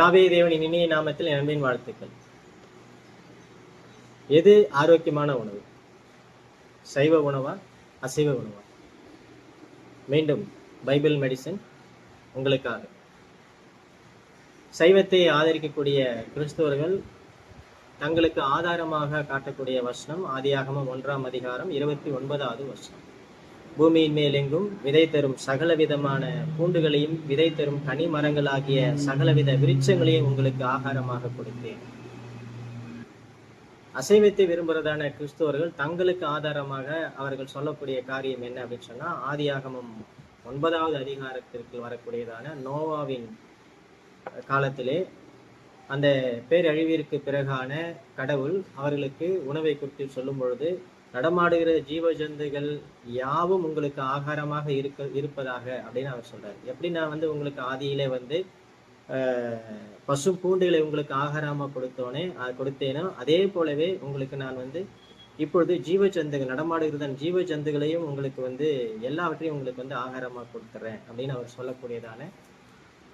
யாவே தேவனின் இனிய நாமத்தில் நண்பின் வாழ்த்துக்கள். எது ஆரோக்கியமான உணவு? சைவ உணவா அசைவ உணவா? மீண்டும் பைபிள் மெடிசன் உங்களுக்காக. சைவத்தை ஆதரிக்கக்கூடிய கிறிஸ்தவர்கள் தங்களுக்கு ஆதாரமாக காட்டக்கூடிய வசனம் ஆதியாகமம் ஒன்றாம் அதிகாரம் இருபத்தி ஒன்பதாவது வசனம். பூமியின் மேலெங்கும் விதை தரும் சகல விதமான பூண்டுகளையும் விதை தரும் கனி மரங்களாகிய சகலவித விருட்சங்களையும் உங்களுக்கு ஆகாரமாக கொடுத்தேன். அசைவத்தை விரும்புறதான கிறிஸ்துவர்கள் தங்களுக்கு ஆதாரமாக அவர்கள் சொல்லக்கூடிய காரியம் என்ன அப்படின்னு சொன்னா ஆதியாகமம் ஒன்பதாவது அதிகாரத்திற்கு வரக்கூடியதான நோவாவின் காலத்திலே அந்த பேரழிவிற்கு பிறகான கடவுள் அவர்களுக்கு உணவை குறித்து சொல்லும் பொழுது நடமாடுகிற ஜீவ ஜந்துகள் யாவும் உங்களுக்கு ஆகாரமாக இருக்க இருப்பதாக அப்படின்னு அவர் சொல்றாரு. எப்படி நான் வந்து உங்களுக்கு ஆதியிலே வந்து ஆஹ், பசு பூண்டுகளை உங்களுக்கு ஆகாரமாக கொடுத்தோனே கொடுத்தேனோ அதே போலவே உங்களுக்கு நான் வந்து இப்பொழுது ஜீவ ஜந்துகள் நடமாடுகிறதன் ஜீவ ஜந்துகளையும் உங்களுக்கு வந்து எல்லாவற்றையும் உங்களுக்கு வந்து ஆகாரமாக கொடுத்துறேன் அப்படின்னு அவர் சொல்லக்கூடியதான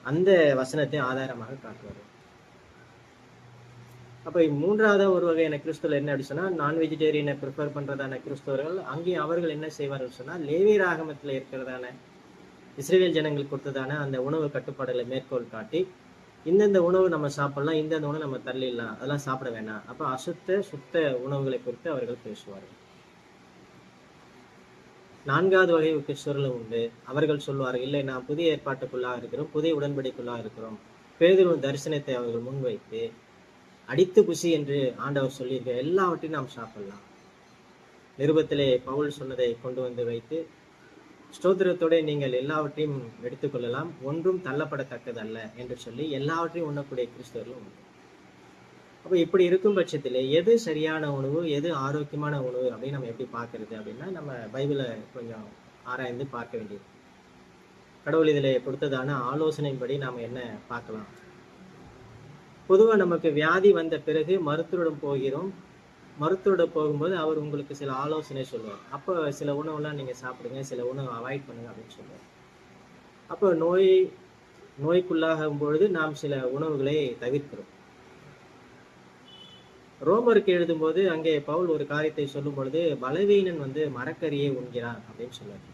அந்த வசனத்தை ஆதாரமாக காட்டுவார். அப்போ மூன்றாவது ஒரு வகையான கிறிஸ்துவர் என்ன அப்படி சொன்னால் நான் வெஜிடேரியனை ப்ரிஃபர் பண்ணுறதான கிறிஸ்தவர்கள் அங்கேயும் அவர்கள் என்ன செய்வார்கள் சொன்னால் லேவி ராகமத்தில் இருக்கிறதான இஸ்ரேல் ஜனங்களுக்கு கொடுத்ததான அந்த உணவு கட்டுப்பாடுகளை மேற்கோள் காட்டி இந்தந்த உணவு நம்ம சாப்பிடலாம் இந்தந்த உணவு நம்ம தள்ளிடலாம் அதெல்லாம் சாப்பிட வேணாம். அப்போ அசுத்த சுத்த உணவுகளை குறித்து அவர்கள் பேசுவார்கள். நான்காவது வகை கிறிஸ்தவர்களும் உண்டு. அவர்கள் சொல்வார்கள் இல்லை நான் புதிய ஏற்பாட்டுக்குள்ளாக இருக்கிறோம் புதிய உடன்படிக்குள்ளாக இருக்கிறோம். பேதரும் தரிசனத்தை அவர்கள் முன்வைத்து அடித்து குசி என்று ஆண்டவர் சொல்லியிருக்க எல்லாவற்றையும் நாம் சாப்பிடலாம். நிருபத்திலே பவுல் சொன்னதை கொண்டு வந்து வைத்து ஸ்தோத்திரத்தோட நீங்கள் எல்லாவற்றையும் எடுத்துக்கொள்ளலாம். ஒன்றும் தள்ளப்படத்தக்கதல்ல என்று சொல்லி எல்லாவற்றையும் உண்ணக்கூடிய கிறிஸ்தவர்களும் உண்டு. அப்போ இப்படி இருக்கும் பட்சத்தில் எது சரியான உணவு எது ஆரோக்கியமான உணவு அப்படின்னு நம்ம எப்படி பார்க்கறது அப்படின்னா நம்ம பைபிளை கொஞ்சம் ஆராய்ந்து பார்க்க வேண்டியது. கடவுள் இதில் கொடுத்ததான ஆலோசனையின்படி நாம் என்ன பார்க்கலாம்? பொதுவாக நமக்கு வியாதி வந்த பிறகு மருத்துவரிடம் போகிறோம். மருத்துவரிடம் போகும்போது அவர் உங்களுக்கு சில ஆலோசனை சொல்லுவார். அப்போ சில உணவுலாம் நீங்கள் சாப்பிடுங்க சில உணவு அவாய்ட் பண்ணுங்க அப்படின்னு சொல்லுவார். அப்போ நோய் நோய்க்குள்ளாகும் பொழுது நாம் சில உணவுகளை தவிர்க்கிறோம். ரோமருக்கு எழுதும்போது அங்கே பவுல் ஒரு காரியத்தை சொல்லும் பொழுது பலவீனன் வந்து மரக்கறியை உண்கிறான் அப்படின்னு சொல்லுவார்.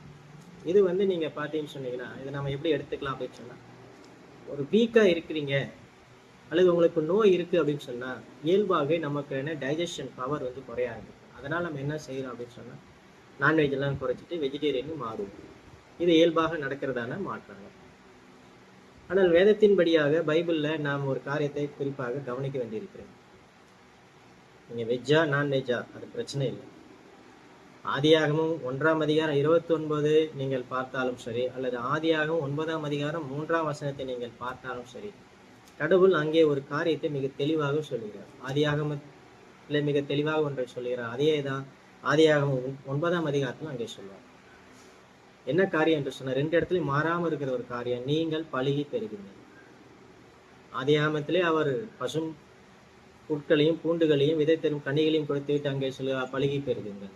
இது வந்து நீங்கள் பார்த்தீங்கன்னு சொன்னீங்கன்னா இதை நம்ம எப்படி எடுத்துக்கலாம் அப்படின்னு சொன்னால் ஒரு வீக்காக இருக்கிறீங்க அல்லது உங்களுக்கு நோய் இருக்கு அப்படின்னு சொன்னால் இயல்பாகவே நமக்கு என்ன டைஜஷன் பவர் வந்து குறைய ஆரம்பிக்கும் அதனால் நம்ம என்ன செய்யறோம் அப்படின்னு சொன்னால் நான்வெஜ் எல்லாம் குறைச்சிட்டு வெஜிடேரியனும் மாறுவோம். இது இயல்பாக நடக்கிறதான மாற்றங்கள். ஆனால் வேதத்தின்படியாக பைபிள்ல நாம் ஒரு காரியத்தை குறிப்பாக கவனிக்க வேண்டியிருக்கிறேன் நீங்க வெஜ்ஜா நான்வெஜ்ஜா அது பிரச்சனை இல்லை. ஆதியாகமும் ஒன்றாம் அதிகாரம் இருபத்தி ஒன்பது நீங்கள் பார்த்தாலும் சரி அல்லது ஆதியாகவும் ஒன்பதாம் அதிகாரம் மூன்றாம் வசனத்தை நீங்கள் பார்த்தாலும் சரி கடவுள் அங்கே ஒரு காரியத்தை மிக தெளிவாக சொல்லுகிறார். ஆதியாகமத்துல மிக தெளிவாக ஒன்றை சொல்லுகிறார். அதே தான் ஆதியாகமம் ஒன்பதாம் அதிகாரத்தில் அங்கே சொல்லுவார் என்ன காரியம் என்று சொன்ன ரெண்டு இடத்துலயும் மாறாமல் இருக்கிற ஒரு காரியம் நீங்கள் பழுகி பெறுகிறீர்கள். ஆதியாகமத்திலே அவர் பசும் புட்களையும் பூண்டுகளையும் விதை தரும் கனிகளையும் கொடுத்துவிட்டு அங்கே சொல்ல பழுகி பெறுகிறீர்கள்.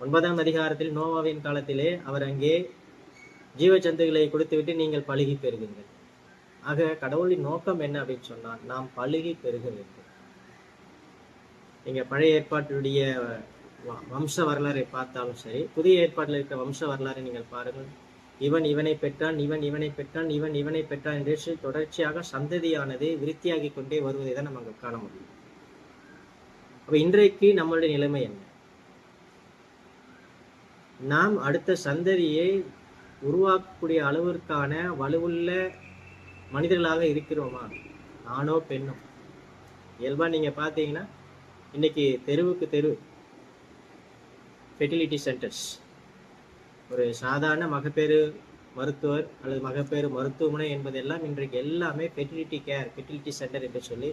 ஒன்பதாம் அதிகாரத்தில் நோவாவின் காலத்திலே அவர் அங்கே ஜீவ ஜந்துகளை கொடுத்துவிட்டு நீங்கள் பழுகி பெறுகிறீர்கள். ஆக கடவுளின் நோக்கம் என்ன அப்படின்னு சொன்னால் நாம் பழுகி பெருக வேண்டும். நீங்க பழைய ஏற்பாட்டுடைய வ- வம்ச வரலாறை பார்த்தாலும் சரி புதிய ஏற்பாட்டில் இருக்கிற வம்ச வரலாறை நீங்கள் பாருங்கள். இவன் இவனை பெற்றான் இவன் இவனை பெற்றான் இவன் இவனை பெற்றான் என்று தொடர்ச்சியாக சந்ததியானது விருத்தியாகி கொண்டே வருவதை தான் நம்ம காண முடியும். அப்ப இன்றைக்கு நம்மளுடைய நிலைமை என்ன? நாம் அடுத்த சந்ததியை உருவாக்கக்கூடிய அளவிற்கான வலுவுள்ள மனிதர்களாக இருக்கிறோமா? ஆணோ பெண்ணோ? இயல்பா நீங்க பார்த்தீங்கன்னா இன்னைக்கு தெருவுக்கு தெரு ஃபெர்டிலிட்டி சென்டர்ஸ் ஒரு சாதாரண மகப்பேறு மருத்துவர் அல்லது மகப்பேறு மருத்துவமனை என்பதெல்லாம் இன்றைக்கு எல்லாமே ஃபெர்டிலிட்டி கேர் ஃபெர்டிலிட்டி சென்டர் என்று சொல்லி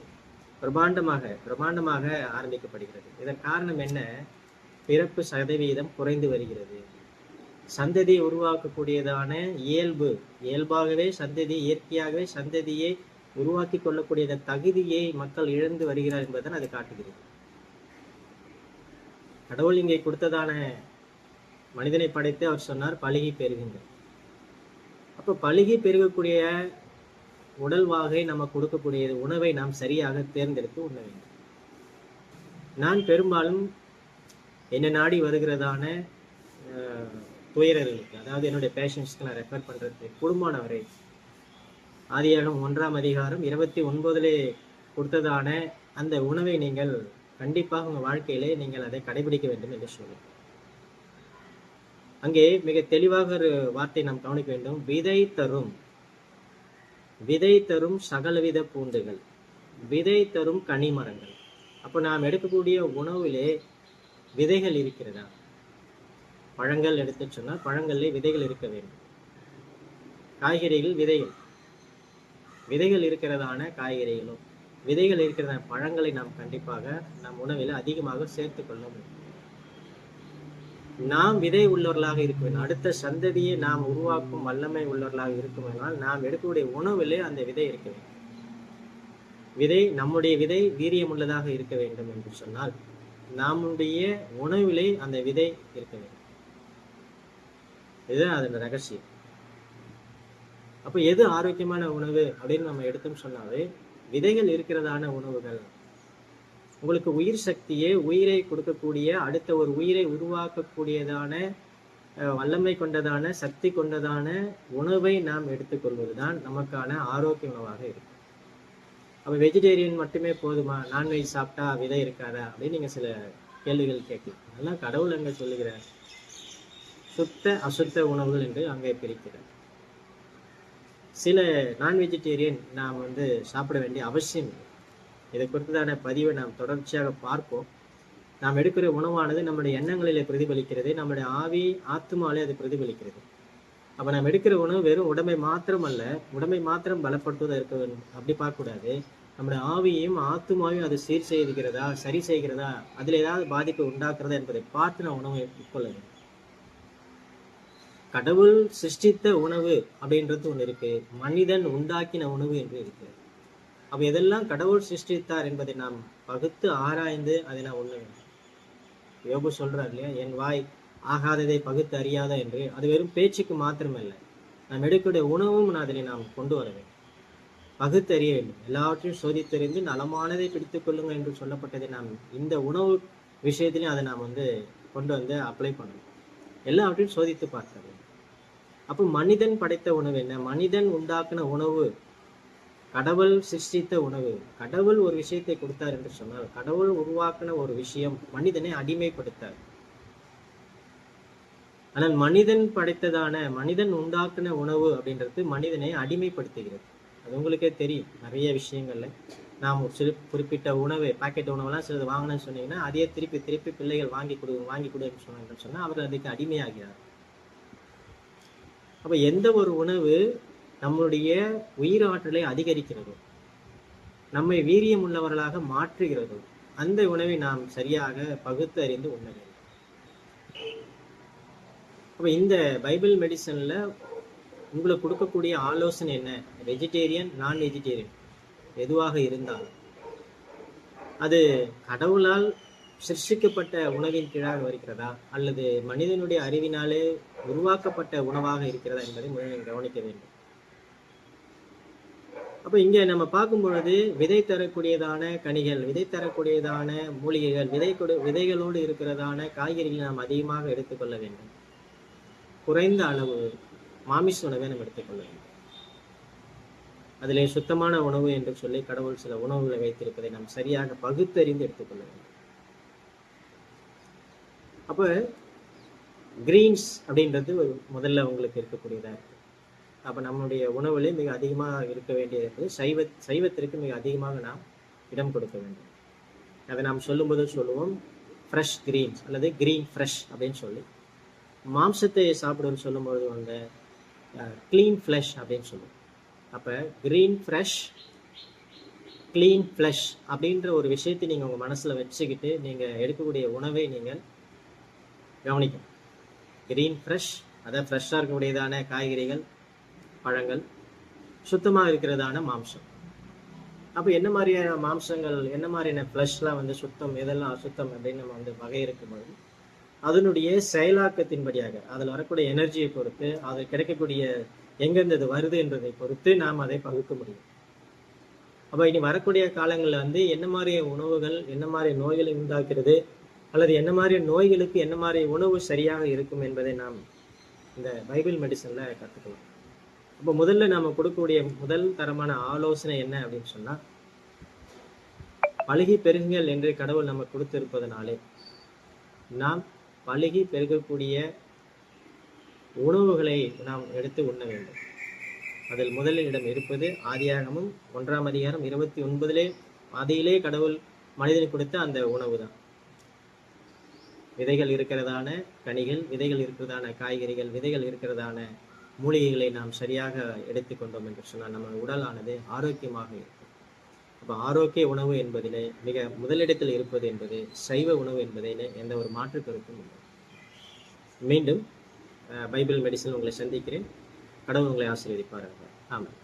பிரமாண்டமாக பிரமாண்டமாக ஆரம்பிக்கப்படுகிறது. இதன் காரணம் என்ன? பிறப்பு சதவீதம் குறைந்து வருகிறது. சந்ததியை உருவாக்கக்கூடியதான இயல்பு. இயல்பாகவே சந்ததி இயற்கையாகவே சந்ததியை உருவாக்கி கொள்ளக்கூடிய தகுதியை மக்கள் இழந்து வருகிறார் என்பதை அது காட்டுகிறது. கடவுள் இங்கே கொடுத்ததான மனிதனை படைத்து அவர் சொன்னார் பழுகி பெறுகின்ற அப்போ பழுகி பெருகக்கூடிய உடல் வாகை நம்ம கொடுக்கக்கூடிய உணவை நாம் சரியாக தேர்ந்தெடுத்து உண்ண வேண்டும். நான் பெரும்பாலும் என்னை நாடி வருகிறதான துயரர்களுக்கு அதாவது என்னுடைய பேஷண்ட்ஸ்க்கு நான் ரெஃபர் பண்ணுறது குடும்பமானவரை ஆதியாகம் ஒன்றாம் அதிகாரம் இருபத்தி ஒன்பதிலே கொடுத்ததான அந்த உணவை நீங்கள் கண்டிப்பாக உங்கள் வாழ்க்கையிலே நீங்கள் அதை கடைபிடிக்க வேண்டும் என்று சொல்லுங்கள் அங்கே மிக தெளிவாக ஒரு வார்த்தை நாம் கவனிக்க வேண்டும். விதை தரும் விதை தரும் சகலவித பூண்டுகள் விதை தரும் கனிமரங்கள். அப்போ நாம் எடுக்கக்கூடிய உணவிலே விதைகள் இருக்கிறதா? பழங்கள் எடுத்து சொன்னால் பழங்களில் விதைகள் இருக்க வேண்டும். காய்கறிகள் விதைகள். விதைகள் இருக்கிறதான காய்கறிகளும் விதைகள் இருக்கிறதான பழங்களை நாம் கண்டிப்பாக நம் உணவில் அதிகமாக சேர்த்துக் கொள்ள வேண்டும். நாம் விதை உள்ளவர்களாக இருக்க வேண்டும் அடுத்த சந்ததியை நாம் உருவாக்கும் வல்லமை உள்ளவர்களாக இருக்கும் என்றால் நாம் எடுக்கக்கூடிய உணவிலே அந்த விதை இருக்க வேண்டும். விதை நம்முடைய விதை வீரியமுள்ளதாக இருக்க வேண்டும் என்று சொன்னால் நம்முடைய உணவிலே அந்த விதை இருக்க வேண்டும். இதுதான் அதோட ரகசியம். அப்போ எது ஆரோக்கியமான உணவு அப்படின்னு நம்ம எடுத்தோம் சொன்னாவே விதைகள் இருக்கிறதான உணவுகள். உங்களுக்கு உயிர் சக்தியே உயிரை கொடுக்கக்கூடிய அடுத்த ஒரு உயிரை உருவாக்கக்கூடியதான அஹ், வல்லமை கொண்டதான சக்தி கொண்டதான உணவை நாம் எடுத்துக்கொள்வதுதான் நமக்கான ஆரோக்கிய உணவாக இருக்கும். அப்ப வெஜிடேரியன் மட்டுமே போதுமா? நான்வெஜ் சாப்பிட்டா விதை இருக்காதா? அப்படின்னு நீங்கள் சில கேள்விகள் கேட்கலாம். அதெல்லாம் கடவுள் அங்க சொல்லுகிறார். சுத்த அசுத்த உணவுகள் என்று அங்கே பிரிக்கிறது. சில நான் வெஜிடேரியன் நாம் வந்து சாப்பிட வேண்டிய அவசியம் இல்லை. இதை குறித்ததான பதிவை நாம் தொடர்ச்சியாக பார்ப்போம். நாம் எடுக்கிற உணவானது நம்முடைய எண்ணங்களிலே பிரதிபலிக்கிறது நம்முடைய ஆவி ஆத்மாலே அது பிரதிபலிக்கிறது. அப்போ நாம் எடுக்கிற உணவு வெறும் உடம்பை மாத்திரம் அல்ல உடம்பை மாத்திரம் பலப்படுத்துவதாக இருக்க வேண்டும். அப்படி பார்க்கக்கூடாது. நம்முடைய ஆவியையும் ஆத்மாவையும் அது சீர் செய்கிறதா சரி செய்கிறதா அதில் ஏதாவது பாதிப்பு உண்டாக்குறதா என்பதை பார்த்து நான் உணவை உட்கொள்ள வேண்டும். கடவுள் சிருஷ்டித்த உணவு அப்படின்றது ஒன்று இருக்கு. மனிதன் உண்டாக்கின உணவு என்று இருக்கு. அப்போ எதெல்லாம் கடவுள் சிருஷ்டித்தார் என்பதை நாம் பகுத்து ஆராய்ந்து அதை நான் உண்ண வேண்டும். யோபு சொல்றார் இல்லையா என் வாய் ஆகாததை பகுத்து அறியாத என்று. அது வெறும் பேச்சுக்கு மாத்திரமல்ல. நாம் எடுக்கக்கூடிய உணவும் நான் நாம் கொண்டு வர வேண்டும். பகுத்தறிய வேண்டும். எல்லாவற்றையும் சோதித்தறிந்து நலமானதை பிடித்துக் கொள்ளுங்கள் என்று சொல்லப்பட்டதை நாம் இந்த உணவு விஷயத்திலையும் அதை நாம் வந்து கொண்டு வந்து அப்ளை பண்ணணும். எல்லாவற்றையும் சோதித்து பார்க்க வேண்டும். அப்போ மனிதன் படைத்த உணவு என்ன? மனிதன் உண்டாக்குன உணவு கடவுள் சிருஷ்டித்த உணவு. கடவுள் ஒரு விஷயத்தை கொடுத்தார் என்று சொன்னால் கடவுள் உருவாக்கின ஒரு விஷயம் மனிதனை அடிமைப்படுத்தார். ஆனால் மனிதன் படைத்ததான மனிதன் உண்டாக்குன உணவு அப்படின்றது மனிதனை அடிமைப்படுத்துகிறது. அது உங்களுக்கே தெரியும். நிறைய விஷயங்கள்ல நாம் சிறு குறிப்பிட்ட உணவு பாக்கெட் உணவெல்லாம் சிலது வாங்கினேன்னு சொன்னீங்கன்னா அதையே திருப்பி திருப்பி பிள்ளைகள் வாங்கி கொடு வாங்கி கொடுன்னு சொன்னாங்கன்னு சொன்னால் அவர் அதுக்கு அடிமையாகிறார் அப்போ எந்த ஒரு உணவு நம்மளுடைய உயிராற்றலை அதிகரிக்கிறதோ நம்மை வீரியம் உள்ளவர்களாக மாற்றுகிறதோ அந்த உணவை நாம் சரியாக பகுத்து அறிந்து உண்ண வேண்டும். அப்போ இந்த பைபிள் மெடிசனில் உங்களுக்கு கொடுக்கக்கூடிய ஆலோசனை என்ன? வெஜிடேரியன் நான் வெஜிடேரியன் எதுவாக இருந்தாலும் அது கடவுளால் சிருஷ்டிக்கப்பட்ட உணவின் கீழாக வருகிறதா? அல்லது மனிதனுடைய அறிவினாலே உருவாக்கப்பட்ட உணவாக இருக்கிறதா என்பதை முதலில் கவனிக்க வேண்டும். அப்போ இங்கே நம்ம பார்க்கும் பொழுது விதை தரக்கூடியதான கனிகள் விதை தரக்கூடியதான மூலிகைகள் விதை கொடு விதைகளோடு இருக்கிறதான காய்கறிகளை நாம் அதிகமாக எடுத்துக்கொள்ள வேண்டும். குறைந்த அளவு மாமிச உணவை நம்ம எடுத்துக்கொள்ள வேண்டும். அதிலே சுத்தமான உணவு என்று சொல்லி கடவுள் சில உணவுகளை வைத்திருப்பதை நாம் சரியாக பகுத்தறிந்து எடுத்துக்கொள்ள வேண்டும். அப்போ கிரீன்ஸ் அப்படின்றது ஒரு முதல்ல உங்களுக்கு இருக்கக்கூடியதாக இருக்குது அப்போ நம்மளுடைய உணவுலே மிக அதிகமாக இருக்க வேண்டியது சைவ சைவத்திற்கு மிக அதிகமாக நாம் இடம் கொடுக்க வேண்டும். அதை நாம் சொல்லும்போது சொல்லுவோம் ஃப்ரெஷ் கிரீன்ஸ் அல்லது கிரீன் ஃப்ரெஷ் அப்படின்னு சொல்லி. மாம்சத்தை சாப்பிடுன்னு சொல்லும்போது வந்து க்ளீன் ஃப்ளஷ் அப்படின்னு சொல்லுவோம். அப்போ க்ரீன் ஃப்ரெஷ் க்ளீன் ஃப்ளஷ் அப்படின்ற ஒரு விஷயத்தை நீங்கள் உங்கள் மனசில் வச்சுக்கிட்டு நீங்கள் எடுக்கக்கூடிய உணவை நீங்கள் கவனிக்கணும் கிரீன் ஃப்ரெஷ் அதாவது ஃப்ரெஷ்ஷாக இருக்கக்கூடியதான காய்கறிகள் பழங்கள் சுத்தமாக இருக்கிறதான மாம்சம். அப்போ என்ன மாதிரியான மாம்சங்கள் என்ன மாதிரியான ஃப்ளஷ்லாம் வந்து சுத்தம் எதெல்லாம் அசுத்தம் அப்படின்னு நம்ம வந்து வகை பொழுது அதனுடைய செயலாக்கத்தின்படியாக அதில் வரக்கூடிய எனர்ஜியை பொறுத்து அதில் கிடைக்கக்கூடிய எங்கேருந்து அது வருது என்பதை பொறுத்து நாம் அதை பகுக்க முடியும். அப்போ இனி வரக்கூடிய காலங்களில் வந்து என்ன மாதிரி உணவுகள் என்ன மாதிரி நோய்களை உண்டாக்குறது அல்லது என்ன மாதிரி நோய்களுக்கு என்ன மாதிரி உணவு சரியாக இருக்கும் என்பதை நாம் இந்த பைபிள் மெடிசனில் கற்றுக்கலாம் அப்போ முதல்ல நாம் கொடுக்கக்கூடிய முதல் தரமான ஆலோசனை என்ன அப்படின்னு சொன்னால் பழுகி பெருகுங்கள் என்று கடவுள் நம்ம கொடுத்திருப்பதனாலே நாம் பழுகி பெருகக்கூடிய உணவுகளை நாம் எடுத்து உண்ண வேண்டும். அதில் முதலில் இடம் இருப்பது ஆதியாகமும் ஒன்றாம் அதிகாரம் இருபத்தி ஒன்பதிலே ஆதியிலே கடவுள் மனிதனுக்கு கொடுத்த அந்த உணவு தான் விதைகள் இருக்கிறதான கனிகள் விதைகள் இருக்கிறதான காய்கறிகள் விதைகள் இருக்கிறதான மூலிகைகளை நாம் சரியாக எடுத்துக்கொண்டோம் என்று சொன்னால் நம்ம உடலானது ஆரோக்கியமாக இருக்கும். அப்போ ஆரோக்கிய உணவு என்பதிலே மிக முதலிடத்தில் இருப்பது என்பது சைவ உணவு என்பதிலே எந்த ஒரு மாற்று கருத்தும் இல்லை. மீண்டும் பைபிள் மெடிசன் உங்களை சந்திக்கிறேன். கடவுள் உங்களை ஆசீர்வதிப்பார்கள் ஆமாம்